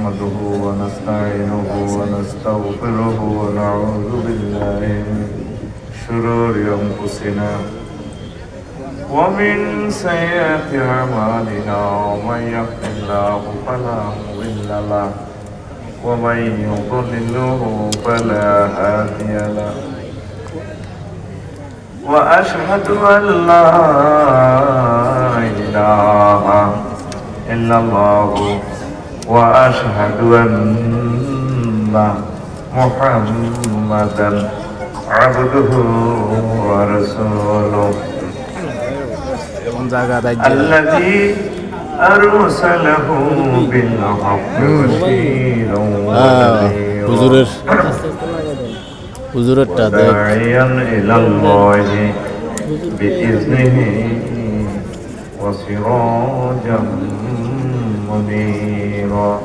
نحمده ونستعينه ونستغفره ونعوذ بالله من شرور أنفسنا ومن سيئات أعمالنا ومن يهد الله فلا مضل له ومن يضلله فلا هادي له وأشهد أن لا إله إلا الله وأشهد أن محمدا عبده ورسوله কোন জায়গা রাজ্য الذي أرسله بالحق بشيرا হুজুরের ونذيرا হুজুরেরটা দেখ وداعيا إلى الله بإذنه وسراجا منيرا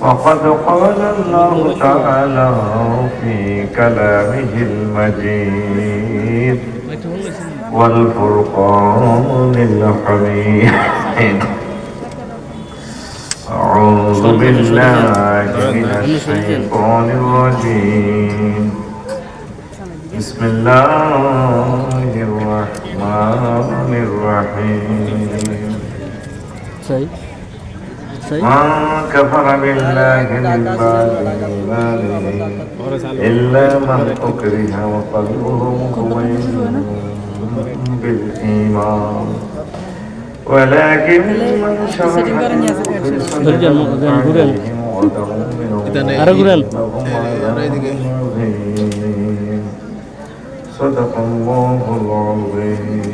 وقد قال الله تعالى في كلامه المجيد والفرقان الحميد أعوذ بالله من الشيطان الرجيم. بسم الله الرحمن الرحيم. ما كفر بالله من بعد إيمانه إلا من أكره وقلبه مطمئن بالإيمان ولكن من شرح صدرا عليهم ودم صدق الله العظيم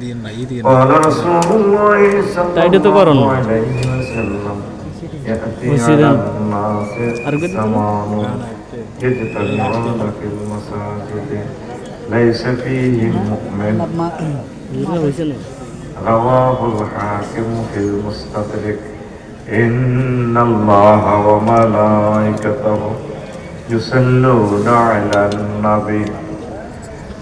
দেন قال رسول الله صلى তাইটা তো করো না। الله عليه وسلم يأتي وسيدنا. على الناس أرقد. زمان يجتمعون في المساجد ليس فيهم مؤمن বুঝলে হয়েছে না رواه الحاكم في المستدرك إن الله وملائكته يصلون على النبي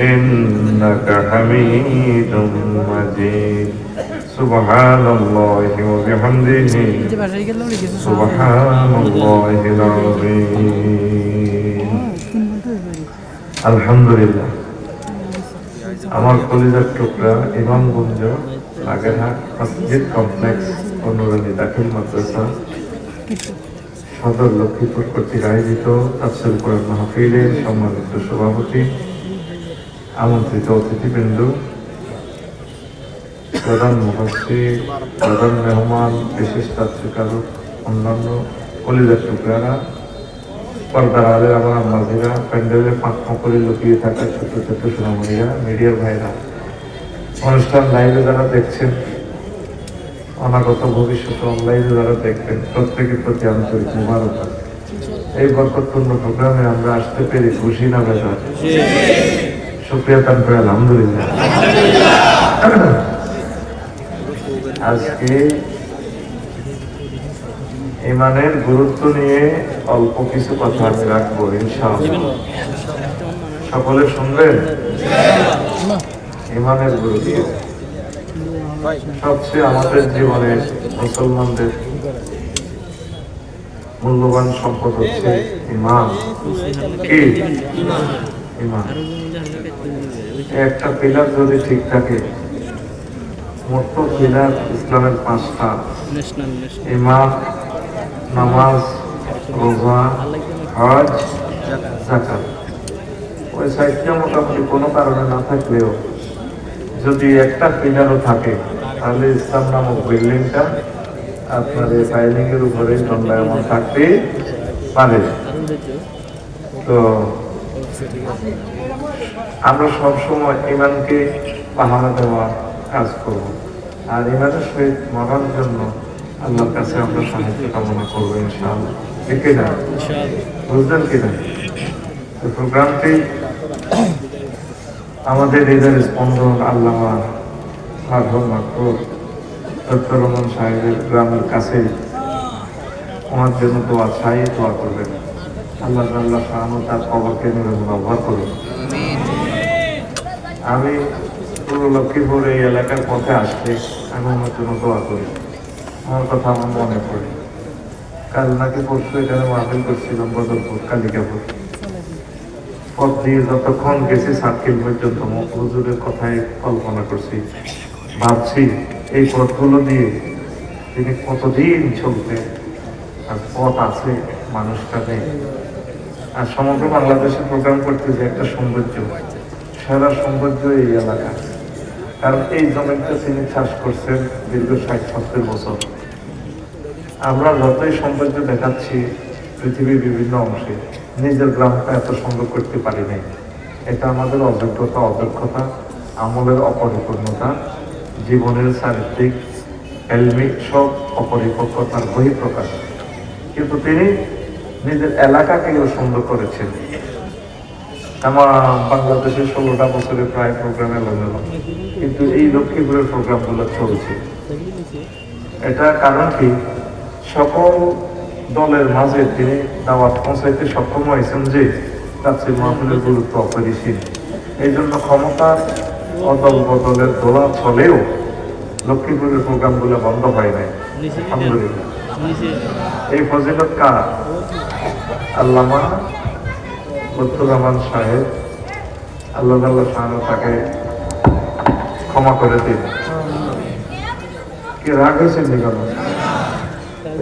إنك حميد مجيد سبحان الله وبحمده سبحان الله العظيم الحمد لله আমার কলিজার টুকরা ইমামগঞ্জ লাগেরহাট মসজিদ কমপ্লেক্স অনুরানী দাখিল মাদ্রাসা সদর লক্ষ্মীপুর কর্তৃক আয়োজিত তাফসিল কোরআন মাহফিলের সম্মানিত সভাপতি আমন্ত্রিত অতিথিবৃন্দ প্রধান মুখস্থি প্রধান মেহমান, বিশেষ তাত্রিকারক অন্যান্য কলিজার টুকরারা, পর্দার আলে আমার আম্মাজিরা, প্যান্ডেলে ফাঁক করে লুকিয়ে থাকা ছোট ছোট সোনামণিরা মিডিয়ার ভাইরা। অনুষ্ঠান লাইভে যারা দেখছেন, অনাগত ভবিষ্যতে অনলাইনে যারা দেখবেন, প্রত্যেকের প্রতি আন্তরিক মুবারক এই বরকতপূর্ণ প্রোগ্রামে আমরা আসতে পেরে খুশি না, বেজার? সুপ্রিয়া করে আলহামদুলিল্লাহ আজকে ইমানের গুরুত্ব নিয়ে অল্প কিছু কথা আমি রাখব, ইনশাআল্লাহ। সকলে শুনবেন? ইমানের গুরুত্ব। সবচেয়ে আমাদের জীবনে মুসলমানদের মূল্যবান সম্পদ হচ্ছে ইমান। কি? ইমান। একটা পিলার যদি ঠিক থাকে মোট পিলার ইসলামের পাঁচটা। ন্যাশনাল নামাজ রোজা হজ জাকাত ওই সাইডটা মোটামুটি কোনো কারণে না থাকলেও যদি একটা পিলারও থাকে তাহলে ইসলাম নামক বিল্ডিংটা আপনার এই ফাইলিং এর উপরে দণ্ডায়মান থাকতে পারে। তো আমরা সবসময় ইমানকে পাহারা দেওয়ার কাজ করব। আর ইমানের সহিত মরার জন্য আল্লাহর কাছে আমরা সাহায্য কামনা করব ইনশাআল্লাহ। ঠিক না বুঝলেন কিনা? তো প্রোগ্রামটি আমাদের হৃদয়ের স্পন্দন আল্লামা মাধব ডক্টর রহমান সাহেবের গ্রামের কাছে ওনার জন্য দোয়া চাই দোয়া করবেন। আল্লাহ আল্লাহ শাহানু তার খবরকে নিবেদন ব্যবহার করুন। আমি পুরো লক্ষ্মীপুর এই এলাকার পথে আসতে আমি ওনার জন্য দোয়া করি। আমার কথা আমার মনে পড়ে। কাল নাকি পরশু এখানে মাহফিল করছিলাম বদরপুর, কালিকাপুর। পথ দিয়ে যতক্ষণ গেছি সার্কিল পর্যন্ত হুজুরের কথায় কল্পনা করছি। ভাবছি এই পথগুলো দিয়ে তিনি কতদিন চলতে আর পথ আছে, মানুষটা নেই। আর সমগ্র বাংলাদেশে প্রোগ্রাম করতে যে একটা সৌন্দর্য। সারা সৌন্দর্য এই এলাকা। কারণ এই জমিটা তিনি চাষ করছেন দীর্ঘ ষাট সত্তর বছর। আমরা যতই সৌন্দর্য দেখাচ্ছি পৃথিবীর বিভিন্ন অংশে, নিজের গ্রামটা এত সুন্দর করতে পারি নাই। এটা আমাদের অযোগ্যতা, অদক্ষতা, আমলের অপরিপূর্ণতা, জীবনের চারিত্রিক এলমিক সব অপরিপক্কতার বহিঃপ্রকাশ। কিন্তু তিনি নিজের এলাকাকেও সুন্দর করেছেন। আমার বাংলাদেশের ষোলোটা বছরে প্রায় প্রোগ্রাম এলোমেলো। কিন্তু এই লক্ষ্মীপুরের প্রোগ্রামগুলো চলছে। এটা কারণ কি? সকল দলের মাঝে তিনি দাওয়াত পৌঁছাইতে সক্ষম হয়েছেন যে তাফসির মাহফিলের গুরুত্ব অপরিসীম। এই জন্য ক্ষমতার অদল বদলের দোলা চলেও লক্ষ্মীপুরের প্রোগ্রামগুলো বন্ধ হয় নাই। আলহামদুলিল্লাহ। এই ফজিলত কার? আল্লামা রহমান সাহেব, আল্লাহ আল্লাহ সাহেব তাকে ক্ষমা করে দিন। কি রাগ হয়েছে নিগম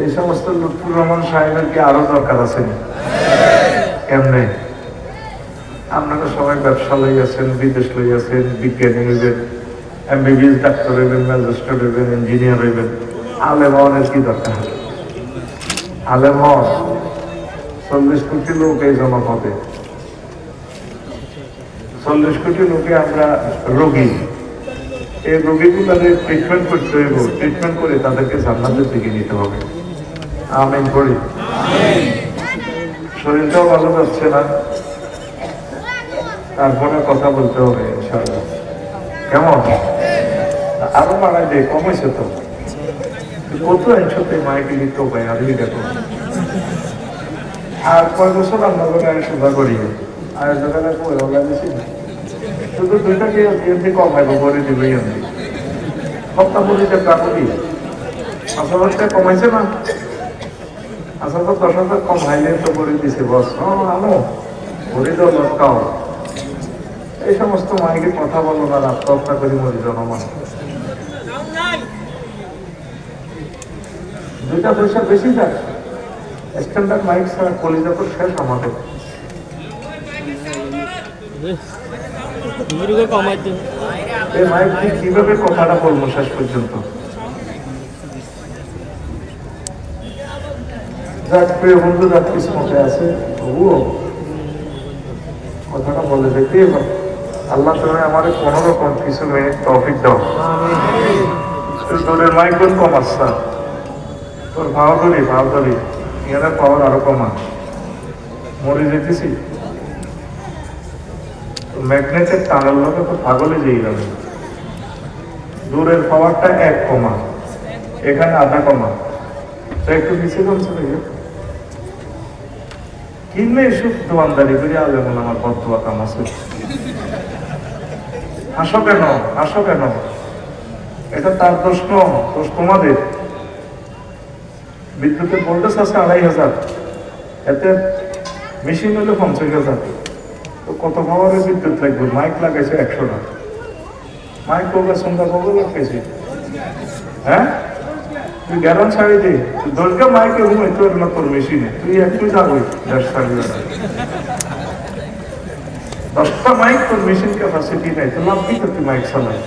এই সমস্ত লুৎফুর রহমান সাহেবের কি আরও দরকার আছে নি? কেমনে? আপনারা সবাই ব্যবসা লইয়াছেন, বিদেশ লইয়াছেন, বিজ্ঞানী হইবেন, এমবিবিএস ডাক্তার হইবেন, ম্যাজিস্ট্রেট হইবেন, ইঞ্জিনিয়ার হইবেন। আলেম হওয়ার কি দরকার? আলেম হওয়ার? চল্লিশ কোটি লোক এই জনপদে। চল্লিশ কোটি লোকে আমরা রোগী। এই রোগীগুলোকে ট্রিটমেন্ট করতে হইব। ট্রিটমেন্ট করে তাদেরকে জান্নাতের দিকে নিতে হবে। আমিন করি শরীরটাও ভালো যাচ্ছে না। তারপরে কথা বলতে হবে, ইনশাআল্লাহ। কেমন? আরও বাড়াই দেয় কমেছে তো। কত একসাথে মাইকে লিখতে হবে আর দেখো। আর কয় বছর রান্না করে আমি সোজা করি? দোকানে কই না। শুধু দুইটা কি এমনি কম হয় করে দিবে এমনি। সপ্তাহ পরিতে প্রাকৃতিক আসল হচ্ছে কমাইছে না? আসল তো দশ হাজার কম হাইলে তো করে দিছে, বস। হ্যাঁ আনো করে দাও, লটকাও। এই সমস্ত মাইকে কথা বলো না আত্মহত্যা করি মরি জনমান দুইটা পয়সা বেশি যায়। স্ট্যান্ডার্ড মাইক ছাড়া কলিজা তো শেষ আমাদের। কীভাবে শেষ পর্যন্ত? আছে। তবুও কথাটা বলে আল্লাহ তুমি আমার কোনো রকম কিছু মিনিট টপিক দাও। তোদের মাইক কম আসছা তোর ভাও ধরি ভাও ধরি পাওয়ার আরও কমা মরে যেতেছি? ম্যাগনেটের টানার লোকে তো পাগলে যেই যাবে দূরের পাওয়ারটা এক কমা এখানে আধা কমা তো একটু নিচে কমছে এসব দোয়ানদারি করে আমার বদুয়া কাম আছে। হাসো কেন? হাসো কেন? এটা তার প্রশ্ন দোষ তোমাদের। বিদ্যুতের ভোল্টেজ আছে আড়াই হাজার। এতে মেশিন হলে পঞ্চাশ হাজার। তো কত পাওয়ারের বিদ্যুৎ লাগবে মাইক লাগাইছে একশোটা মাইক করবে সন্ধ্যা করবে লাগাইছে। হ্যাঁ? তুই গ্যারান ছাড়ি দে। দরকার মাইকে ঘুমে তোর না তোর মেশিনে তুই একটু যাব দেড় ছাড়ি দশটা মাইক, তোর মেশিন ক্যাপাসিটি নাই। তো লাভ কি তুই মাইক চালাই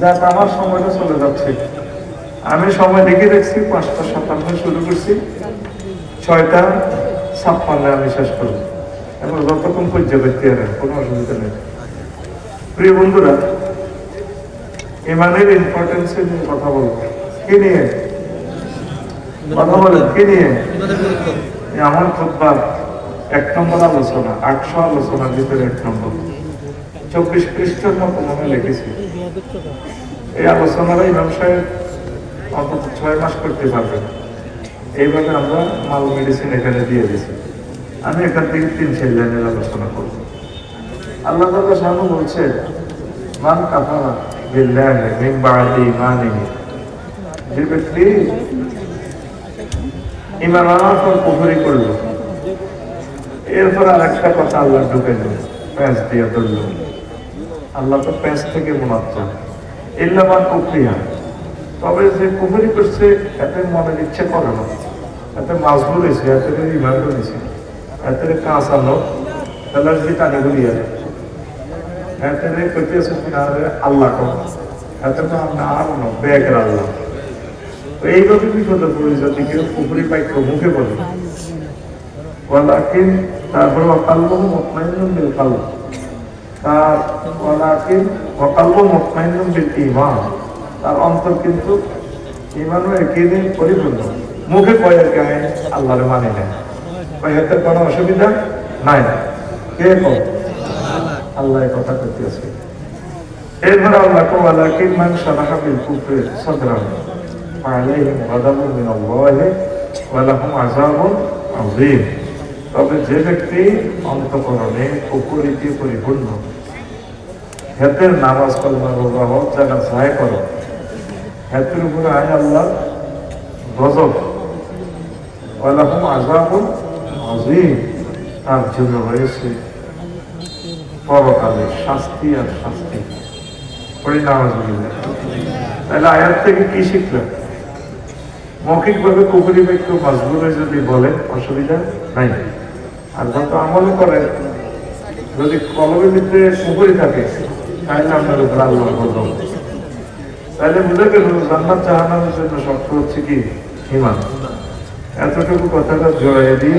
যাক, আমার সময়টা চলে যাচ্ছে। আমি সময় দেখে দেখছি, পাঁচটা সাতান্ন শুরু করছি। ছয়টা ছাপ্পান্নে আমি শেষ করব। এখন যতক্ষণ পর্যায়ে দেখতে পারেন কোনো অসুবিধা নেই। প্রিয় বন্ধুরা, ইমানের ইম্পর্টেন্সে নিয়ে কথা বলব। কি নিয়ে? কথা বলেন, কি নিয়ে? আমার খুববার এক নম্বর আলোচনা, আটশো আলোচনার ভিতরে এক নম্বর। চব্বিশ পৃষ্ঠের মতো মনে লিখেছি এই আলোচনারা ইমাম সাহেব অন্তত ছয় মাস করতে পারবেন। এইভাবে আমরা মাল মেডিসিন এখানে দিয়ে দিছি আমি এখান থেকে তিন চার লাইনের আলোচনা করব। আল্লাহ সামনে বলছে, মান কাফারা মিন বাদি যে ব্যক্তি ইমান আনার পর করল, এরপর আর একটা কথা আল্লাহ ঢুকে দিল প্যাঁচ দিয়ে ধরলো। আল্লাহ তো প্যাঁচ থেকে মোনাচ্ছা ইল্লামান কুফরিয়া তবে যে কুফরি করছে, এতে মনের ইচ্ছে করে না। এতে মাজবুর হয়েছে, এতে ইমান করেছে এতে কাঁচ ঘুরিয়ে এতে আল্লাহ কম এতে তো আমরা আর না ব্যাগের আল্লাহ তো এইভাবে বিপদে পড়ে যদি কেউ পুকুরি পাইক মুখে বলে ওয়ালাকিন তারপর অকাল্য একই দিন পরিপূর্ণ মুখে কয় আর কি আমি আল্লাহরে মানি না কয় এতে কোনো অসুবিধা? নাই। কে কম আল্লাহ কথা করতেছে এরপরে আল্লাহ কো ওয়ালাকিন মান শারাহা বিল কুফরি গাদাবুন মিন আল্লাহ ওয়া লাহুম আযাবুন আযীম। তবে যে ব্যক্তি অন্তকরণে কুফরিতে পরিপূর্ণ, হেতের নামাজ কলমা রোজা হোক জানা সহায় করো, হেতের উপরে আয় আল্লাহ, গজব। ওয়া লাহুম তার জন্য রয়েছে পরকালে শাস্তি আর শাস্তি। তাহলে থেকে কি কুকুরি মজবুরে যদি বলেন অসুবিধা নাই। আর যত আমল করেন যদি কলমের ভিতরে কুকুরি থাকে, তাহলে আপনার উপর আল্লাহ তাহলে বুঝে গেল জান্নাত জাহান্নামের জন্য শক্ত হচ্ছে কি? হিমান এতটুকু কথাটা জড়াই দিয়ে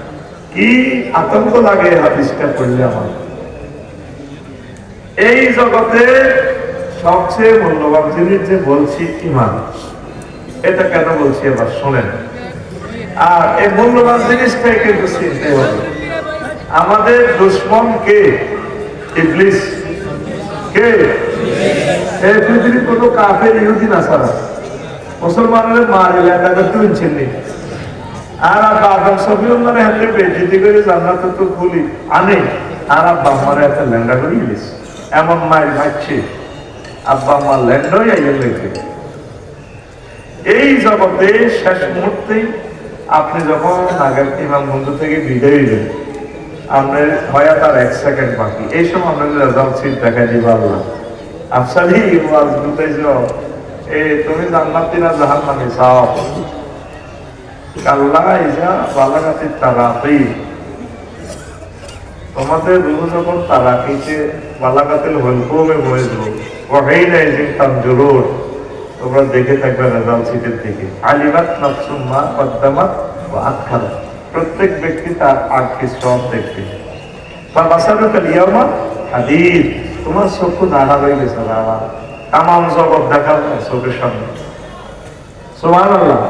কি আতঙ্ক লাগে হাদিসটা পড়লে আমার? এই জগতে সবচেয়ে মূল্যবান জিনিস যে বলছি ইমান, এটা কেন বলছি এবার শোনেন। আর এই মূল্যবান জিনিসটাই কিন্তু চিনতে হবে। আমাদের দুশ্মন কে? ইবলিস। কে? এই পৃথিবীর কোনো কাফের ইহুদি না ছাড়া মুসলমানের মারিলে তাদের চিননি আর আব্বা আদম সফিউল্লাহ হাতে বেজিতি করে তো খুলি। আনে। আর আব্বা আমার হাতে ল্যান্ডা করে গেলিস। এমন মায়ের ভাবছে আব্বা আমার লেগে এই জগতে শেষ মুহূর্তে আপনি যখন নাগের ইমাম বন্ধু থেকে বিদায় দিলেন আপনার হয়া তার এক সেকেন্ড বাকি। এই সময় আপনার রেজাল্ট সিট দেখা দিবে আল্লাহ। আফসালি ওয়াজ এ তুমি জান্নাতি না জাহান নামে চাও আল্লাহ ইজা বালাগাতি তারাকি তোমাদের রুহ যখন তারাকিতে বালাগাতিল হলকুমে বসবো ওহাই নাই যে তানজুরুর তোমরা দেখে থাকবে রেজাল্ট সিটের দিকে। আলিমাত নাফসুম্মা কদ্দামাত ও আখার প্রত্যেক ব্যক্তি তার আটকে সব দেখবে। বা বাসারু কালিয়ামা হাদিদ। তোমার চক্ষু দাঁড়া হয়ে গেছে দাঁড়া তামাম জগৎ দেখা চোখের সামনে। সোমান আল্লাহ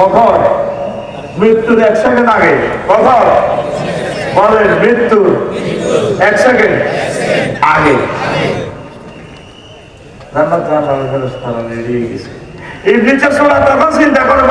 কখন মৃত্যুর এক সেকেন্ড আগে কখন বলেন মৃত্যু এক সেকেন্ড আগে জান্নাত জাহান্নামের স্থান এড়িয়ে গেছে এই নিচে সোলা তখন চিন্তা করে